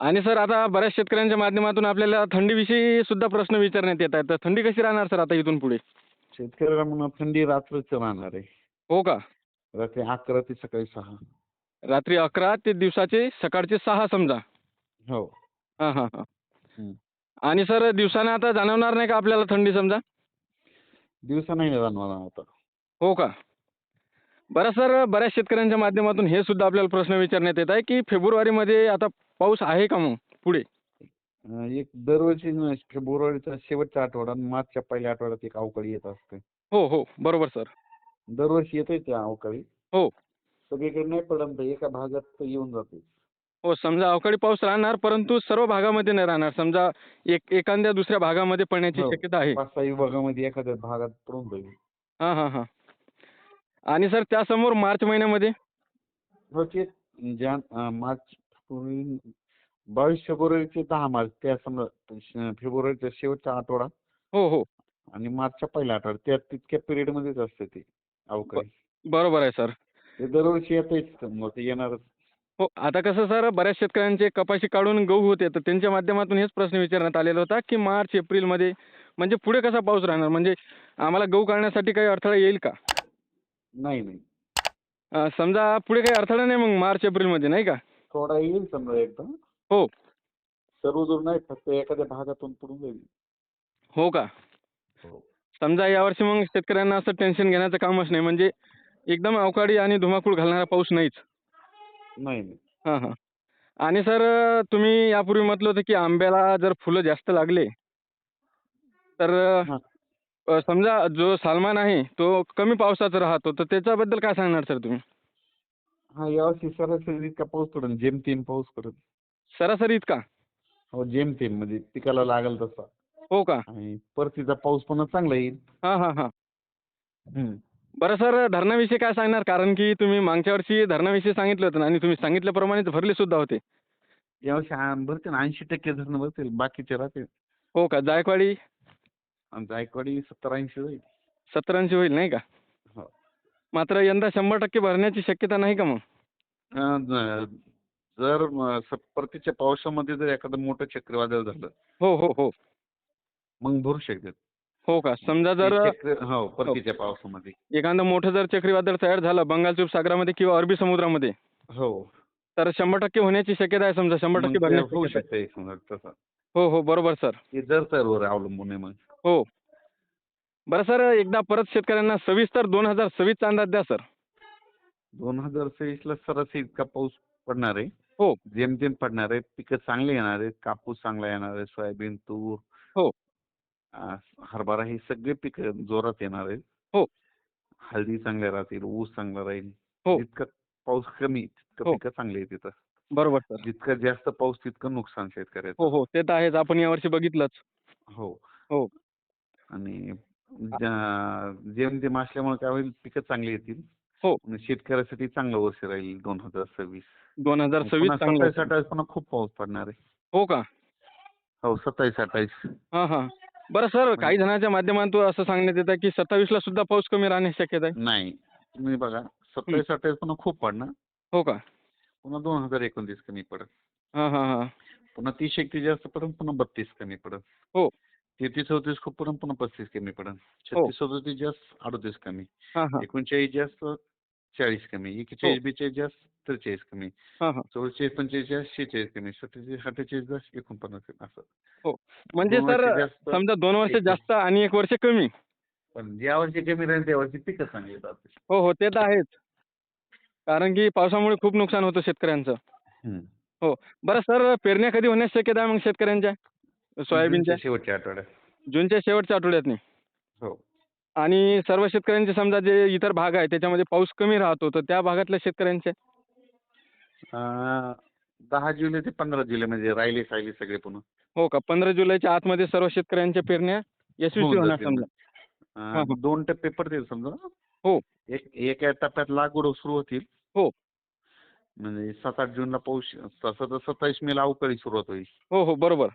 आणि सर आता बऱ्याच शेतकऱ्यांच्या माध्यमातून आपल्याला थंडीविषयी सुद्धा प्रश्न विचारण्यात येत आहेत. तर थंडी कशी राहणार सर आता इथून पुढे? शेतकऱ्याला म्हणा थंडी रात्रीच राहणार आहे. हो का? रात्री अकरा ते सकाळी सहा. रात्री अकरा ते दिवसाचे सकाळचे सहा समजा. हो. हां हां हां. आणि सर दिवसानं आता जाणवणार नाही का आपल्याला थंडी समजा? दिवसा नाही जाणवणार आता. हो का? बरं सर बऱ्याच शेतकऱ्यांच्या माध्यमातून हे सुद्धा आपल्याला प्रश्न विचारण्यात येत आहे की फेब्रुवारीमध्ये आता पाऊस आहे का मग पुढे? अं, एक दरवर्षी न- फेब्रुवारीचा शेवटचा आठवडा आणि मार्चच्या पहिल्या आठवड्यात एक अवकाळी येत असते. हो हो. बरोबर सर. दरवर्षी येते त्या अवकाळी. हो. सगळीकडे नाही पडत एका भागात तर येऊन जाते. हो समजा अवकाळी पाऊस राहणार परंतु सर्व भागामध्ये नाही राहणार. समजा एक एखाद्या दुसऱ्या भागामध्ये पडण्याची हो. शक्यता आहे. पाच सहा विभागामध्ये एखाद्या भागात पडून जाईल. हां हां हां. आणि सर त्यासमोर मार्च महिन्यामध्ये? हो ते ज्या अं, मार्च फेब्रुवारी बावीस फेब्रुवारी ते दहा मार्च त्या समजा फेब्रुवारीचा शेवटचा आठवडा हो हो. आणि मार्चच्या पहिल्या आठवडा त्या तितक्या पिरियड मध्येच असते ते अवकाळी. बरोबर आहे सर. ते दरवर्षी येतेच मग ते येणारच. हो आता कसं सर बऱ्याच शेतकऱ्यांचे कपाशी काढून गहू होते तर त्यांच्या माध्यमातून हेच प्रश्न विचारण्यात आलेला होता की मार्च एप्रिलमध्ये म्हणजे पुढे कसा पाऊस राहणार? म्हणजे आम्हाला गहू काढण्यासाठी काही अडथळा येईल का? नाही नाही. अं, समजा पुढे काही अडथळा नाही मग मार्च एप्रिलमध्ये नाही का? थोडा येईल समजा एकदा हो. सर्व दूर नाही फक्त एखाद्या भागातून पडून जाईल. हो का? हो. समजा यावर्षी मग शेतकऱ्यांना असं टेन्शन घेण्याचं कामच नाही म्हणजे एकदम अवकाळी आणि धुमाकूळ घालणारा पाऊस नाहीच. नाही नाही. हां हां. आणि सर तुम्ही यापूर्वी म्हटलं होतं की आंब्याला जर फुलं जास्त लागले तर हां. अ, समजा जो सालमान आहे तो कमी पावसाचा राहतो तर त्याच्याबद्दल काय सांगणार सर तुम्ही? हा यावर्षी सरासरी इतका पाऊस पडेल जेमतेम पाऊस पडेल सरासरी इतका? हो जेमतेम म्हणजे पिकाला लागल तसा. हो का? आणि परतीचा पाऊस पण चांगला येईल. हां हां हां. हम्म. बरं सर धरणाविषयी काय सांगणार? कारण की तुम्ही मागच्या वर्षी धरणाविषयी सांगितलं होतं आणि तुम्ही सांगितल्याप्रमाणेच भरले सुद्धा होते. यावर्षी आ- भरते ना. ऐंशी टक्के धरणं भरतील. बाकीचे राहतील. हो का? जायकवाडी? आणि जायकवाडी सत्तर ऐंशी जाईल सत्तर ऐंशी होईल नाही का. मात्र यंदा शंभर टक्के भरण्याची शक्यता नाही का मग? अं, जर म, स- परतीच्या पावसामध्ये जर एखादं मोठं चक्रीवादळ झालं. हो हो हो. मग भरू शकतात. हो का? समजा जर चक्र- हो परतीच्या पावसामध्ये. एखादं मोठं जर चक्रीवादळ तयार झालं बंगालच्या उपसागरामध्ये किंवा अरबी समुद्रामध्ये हो. तर शंभर टक्के होण्याची शक्यता आहे समजा शंभर मग टक्के ते भरण्याची होऊ शक्यता आहे. शकतं समजा तसं. हो हो बरोबर सर. ते तरवर अवलंबून आहे मग. हो. बरं सर एकदा परत शेतकऱ्यांना सविस्तर दोन हजार सव्वीसचा अंदाज द्या सर दोन हजार ला सरासरी इतका पाऊस पडणार आहे हो. जेमतेम पडणार आहे पिकं चांगली येणार आहेत कापूस चांगला येणार आहे सोयाबीन तूर हो. आ, हरभरा ही सगळे पिकं जोरात येणार आहेत हो. हळदी चांगल्या राहतील ऊस चांगला राहील हो. जितका पाऊस कमी तितकं हो. पिकं चांगली आहे तिथं बरोबर सर जितकं जास्त पाऊस तितकं नुकसान शेतकऱ्याचं हो हो ते तर आहेच आपण यावर्षी बघितलंच हो हो. आणि जेमतेम असल्यामुळे काय होईल पिकं चांगली येतील. हो. शेतकऱ्यासाठी चांगलं वर्ष राहील दोन हजार सव्वीस. दोन हजार सव्वीस सत्तावीस. अठ्ठावीस पुन्हा खूप पाऊस पडणार आहे. हो का? हो सत्तावीस अठ्ठावीस. हां हां. बरं सर काही जणांच्या माध्यमातून असं सांगण्यात येतं की सत्तावीसला सुद्धा पाऊस कमी राहण्याची शक्यता आहे. नाही. तुम्ही बघा सत्तावीस अठ्ठावीस पुन्हा खूप पडणार. हो का? पुन्हा दोन हजार एकोणतीस कमी पडत हां हां हां. पुन्हा तीस एकतीस जास्त पडत पुन्हा बत्तीस कमी पडत हो. तेहतीस चौतीस खूप पडत पुन्हा पस्तीस कमी पडत हो. छत्तीस सदोतीस जास्त अडतीस कमी. हां हां. एकोणचाळीस जास्त चाळीस कमी. हो. एकेचाळीस बेचाळीस जास्त त्रेचाळीस कमी. हां हां. चौवेचाळीस पंचेचाळीस जास्त शेहेचाळीस कमी. सत्तेचाळीस अठ्ठेचाळीस जास्त एकोणपन्नास कमी असं. म्हणजे दोन सर समजा दोन वर्ष जास्त आणि एक वर्ष कमी. पण ज्या वर्षी कमी राहील त्या वर्षी पिकं चांगली येतात. हो हो. ते तर आहेच. कारण की पावसामुळे खूप नुकसान होतं शेतकऱ्यांचं. हम्म. बरं सर पेरण्या कधी होण्याची शक्यता आहे मग शेतकऱ्यांच्या? सोयाबीनच्या? शेवटच्या आठवड्यात. जूनच्या शेवटच्या आठवड्यातनी. हो. आणि सर्व शेतकऱ्यांचे समजा जे इतर भाग आहे त्याच्यामध्ये पाऊस कमी राहतो तर त्या भागातल्या शेतकऱ्यांचे? अं, दहा जुलै ते पंधरा जुलै म्हणजे राहिले सायले सगळे पुन्हा. हो का? पंधरा जुलैच्या आतमध्ये सर्व शेतकऱ्यांच्या पेरण्या यशस्वी होणार जातील. समजा. अं, हा, हा. दोन टप्पे पडतील समजा. हो. एक एका टप्प्यात लागवड सुरू होतील. हो. म्हणजे सात आठ जूनला पाऊस तसं तर सत्तावीस मेला अवकाळी सुरुवात होईल. हो हो बरोबर.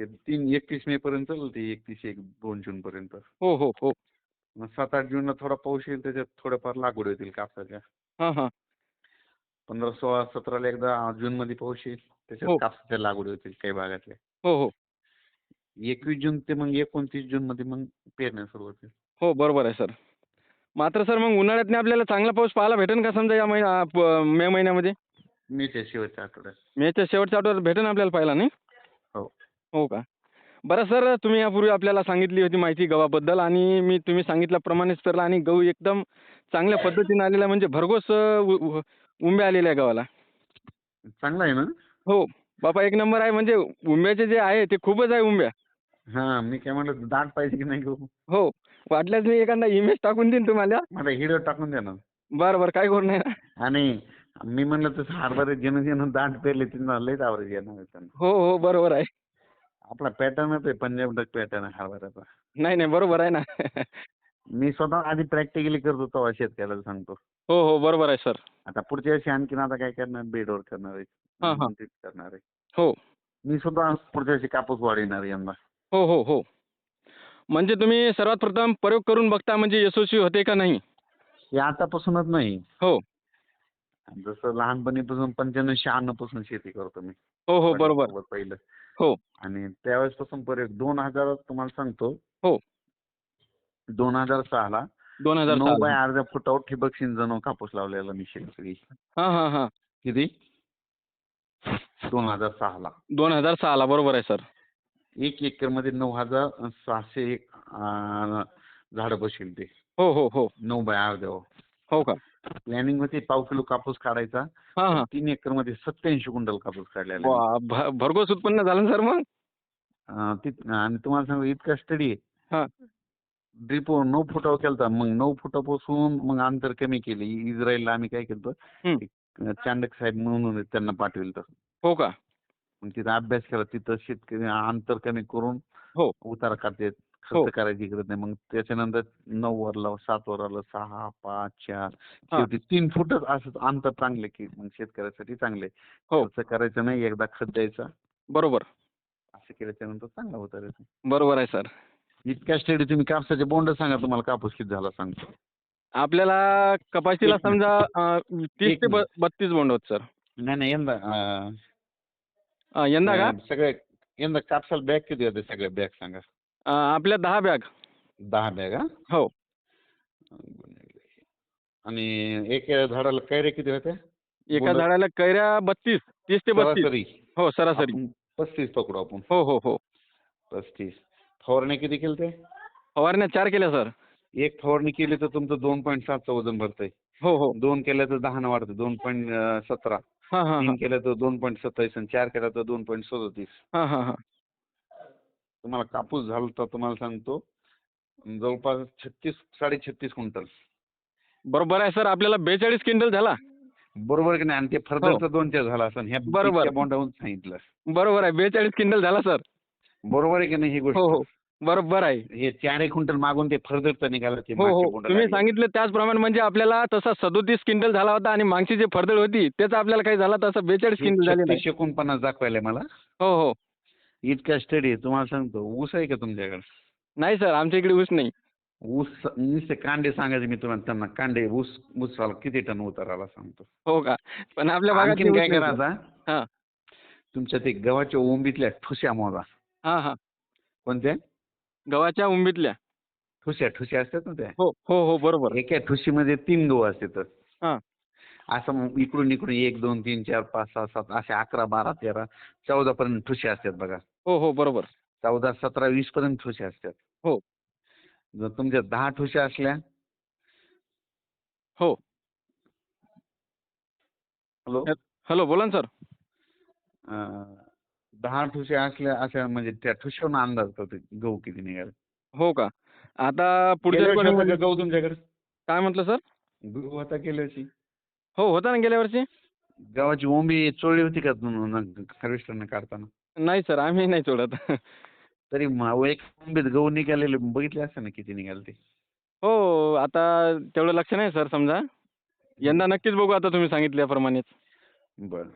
ते तीन एकतीस मे पर्यंत चालते एकतीस एक दोन जून पर्यंत. हो हो हो. मग सात आठ जूनला थोडा पाऊस येईल त्याच्यात थोड्याफार लागवड होतील कापसाच्या. हां हां. पंधरा सोळा सतराला एकदा जून मध्ये पाऊस येईल त्याच्यात हो. कापसाच्या लागवडी होतील काही भागातल्या. हो हो. एकवीस जून ते मग एकोणतीस जून मध्ये मग पेरण्या सुरू होतील. हो बरोबर आहे सर. मात्र सर मग उन्हाळ्यात आपल्याला चांगला पाऊस पाहायला भेटेल का समजा या महिना प- मे महिन्यामध्ये? मेच्या शेवटच्या आठवड्यात. मेच्या शेवटच्या आठवड्यात भेटेल आपल्याला पाहायला नाही? हो. हो का? बरं सर तुम्ही यापूर्वी आपल्याला सांगितली होती माहिती गव्हाबद्दल आणि मी तुम्ही सांगितल्याप्रमाणेच पेरला आणि गहू एकदम चांगल्या पद्धतीने आलेला आहे. म्हणजे भरघोस अं, उ- उ- उंब्या आलेल्या आहे गव्हाला. चांगला आहे ना? हो. बापा एक नंबर आहे. म्हणजे उंब्याचे जे आहे ते खूपच आहे उंब्या. हा मी काय म्हणलं दाट पाहिजे की नाही गहू? हो. वाटल्यास मी एखादा इमेज टाकून देईन तुम्हाला. मला हिडो टाकून द्या ना. बरं बरं. काय करू ना. आणि मी म्हणलं तसं हरभरे ज्यानं ज्यानं दाट पेरले त्यांना लयच आवडेल येणार आहे त्यांना. हो हो. बरोबर आहे. आपला पॅटर्नच आहे पंजाब डक पॅटर्न आहे हरभऱ्याचा. नाही नाही बरोबर आहे ना. मी स्वतः आधी प्रॅक्टिकली करतो तेव्हा शेतकऱ्याला सांगतो. हो हो बरोबर आहे सर आता पुढच्या वर्षी आणखीन आता काय करणार? बेडवर करणार हा, हा. आहे करणार आहे. हो. मी सुद्धा पुढच्या वर्षी कापूस वाढविणार आहे यंदा. हो हो हो. म्हणजे तुम्ही सर्वात प्रथम प्रयोग करून बघता म्हणजे यशस्वी होते का नाही? हे आतापासूनच नाही. हो. जसं लहानपणीपासून पंच्याण्णव शहाण्णवपासून शेती करतो मी. हो हो बरोबर. वडिलांसोबत पहिलं. हो. आणि त्यावेळेस पासून प्रयोग दोन हजारात तुम्हाला सांगतो. हो. दोन हजार सहाला दोन हजार नऊ बाय अर्ध्या फुटावर ठिबक सिंचन कापूस लावलेला मी शेतकरी हां हां हां. किती? दोन हजार सहाला. दोन हजार सहाला बरोबर आहे सर. एक एकरमध्ये नऊ हजार सहाशे झाडं बसेल ते. हो हो हो. नऊ बाय अर्ध्यावर. हो का? प्लॅनिंग होती पाव किलो कापूस काढायचा. हां हां. तीन एकरमध्ये सत्याऐंशी क्विंटल कापूस काढलेला आहे. वा भ- भरघोस उत्पन्न झालं ना सर मग? अं, ती- आणि तुम्हाला सांगू इतका स्टडी हां. ड्रिप नऊ फुटावर केलता. मग नऊ फुटापासून मग अंतर कमी केले. इस्रायलला आम्ही काय केलं. चांडक साहेब म्हणून आहेत, त्यांना पाठविलं तर हो का? मग तिथं अभ्यास केला तिथं शेतकरी अंतर कमी करून हो. उतारा काढतात. खर्च करायची गरज नाही. मग त्याच्यानंतर नऊ वर लाव सात वर आलं सहा पाच चार शेवटी तीन फुटच असं अंतर चांगले की मग शेतकऱ्यासाठी चांगले. हो. खर्च करायचं नाही. एकदा खत द्यायचा. बरोबर. असं केल्याच्यानंतर चांगला होता रे बरोबर आहे सर. इतक्या स्टडी तुम्ही कापसाचे बोंड सांगा तुम्हाला कापूस किती झाला सांगतो. आपल्याला कपाशीला. समजा तीस ते. बत्तीस बोंड होत सर. नाही नाही यंदा यंदा का? सगळे यंदा कापसाला बॅग किती होते? सगळे बॅग सांगा. आपल्या दहा बॅग. दहा बॅग हा? हो. आणि एक झाडाला कैरे किती होते एका? झाडाला कैऱ्या बत्तीस तीस ते बत्तीस. सरासरी. हो सरासरी. आपण पस्तीस पकडू आपण. हो हो हो. पस्तीस. फवारणी किती केली ते फवारण्या चार केल्या सर. एक फवारणी केली तर तुमचं दोन पॉईंट सातचं वजन भरतंय. हो हो. दोन केल्या तर दहा वाढतं दोन पॉईंट सतरा. हां हां तीन केल्या तर दोन पॉईंट सत्तावीस आणि चार केल्या तर दोन पॉईंट सदोतीस. हां हां हां. तुम्हाला कापूस झाला तर तुम्हाला सांगतो जवळपास छत्तीस साडे छत्तीस क्विंटल. बरोबर आहे सर आपल्याला बेचाळीस क्विंटल झाला. बरोबर की नाही? आणि ते फर्दरचं दोन चार झाला असं ह्या हो. बरोबर. बॉन्डावून सांगितलं. बरोबर आहे बेचाळीस क्विंटल झाला सर. बरोबर आहे की नाही ही गोष्ट? हो हो. बरोबर आहे. हे चार एक क्विंटल मागून ते फर्दरचं निघालं ते हो हो. तुम्ही. सांगितलं त्याचप्रमाणे म्हणजे आपल्याला तसा सदोतीस क्विंटल झाला होता आणि मागची जी फरदळ होती त्याचा आपल्याला काही झाला तसा बेचाळीस हे क्विंटल छत्तीस एकोणपन्नास दाखवायला मला. हो हो. इतका स्टडी तुम्हाला सांगतो ऊस आहे का तुमच्याकडे? नाही सर आमच्या इकडे ऊस नाही. ऊस नुसते कांडे सांगायचे मी तुम्हाला त्यांना कांडे ऊस ऊसाला किती टन उताराला सांगतो. हो का? पण आपल्या भागात आणखीन काय. करायचा हां. तुमच्या ते गव्हाच्या ओंबीतल्या ठुस्या मोजा. हां हां. कोणत्या? गव्हाच्या उंबीतल्या. ठुस्या ठुस्या असतात ना त्या? हो हो हो बरोबर. एका ठुशीमध्ये तीन गहू असतात. हां. असं इकडून इकडून एक दोन तीन चार पाच सहा सात असे अकरा बारा तेरा चौदा पर्यंत ठुशी असतात बघा. हो हो बरोबर. चौदा सतरा वीस पर्यंत ठुशी असतात. हो. जर तुमच्या दहा ठुश्या असल्या हो. हॅलो. हॅलो बोला ना सर. दहा ठुश्या असल्या अशा म्हणजे त्या ठुशीवरून अंदाज करतो गहू किती निघाले. हो का? आता पुढच्या का गहू तुमच्याकडे? काय म्हटलं सर? गहू गेल्या वर्षी हो होता ना गेल्या वर्षी? गव्हाची ओंबी चोळली होती का हार्वेस्टरने काढताना? नाही सर आम्ही नाही सोडत तरी म- एक ओंबीत गहू निघालेले बघितले असते ना किती निघाले ते? हो आता तेवढं लक्ष नाही सर समजा. यंदा नक्कीच बघू आता तुम्ही सांगितल्याप्रमाणेच. बरं.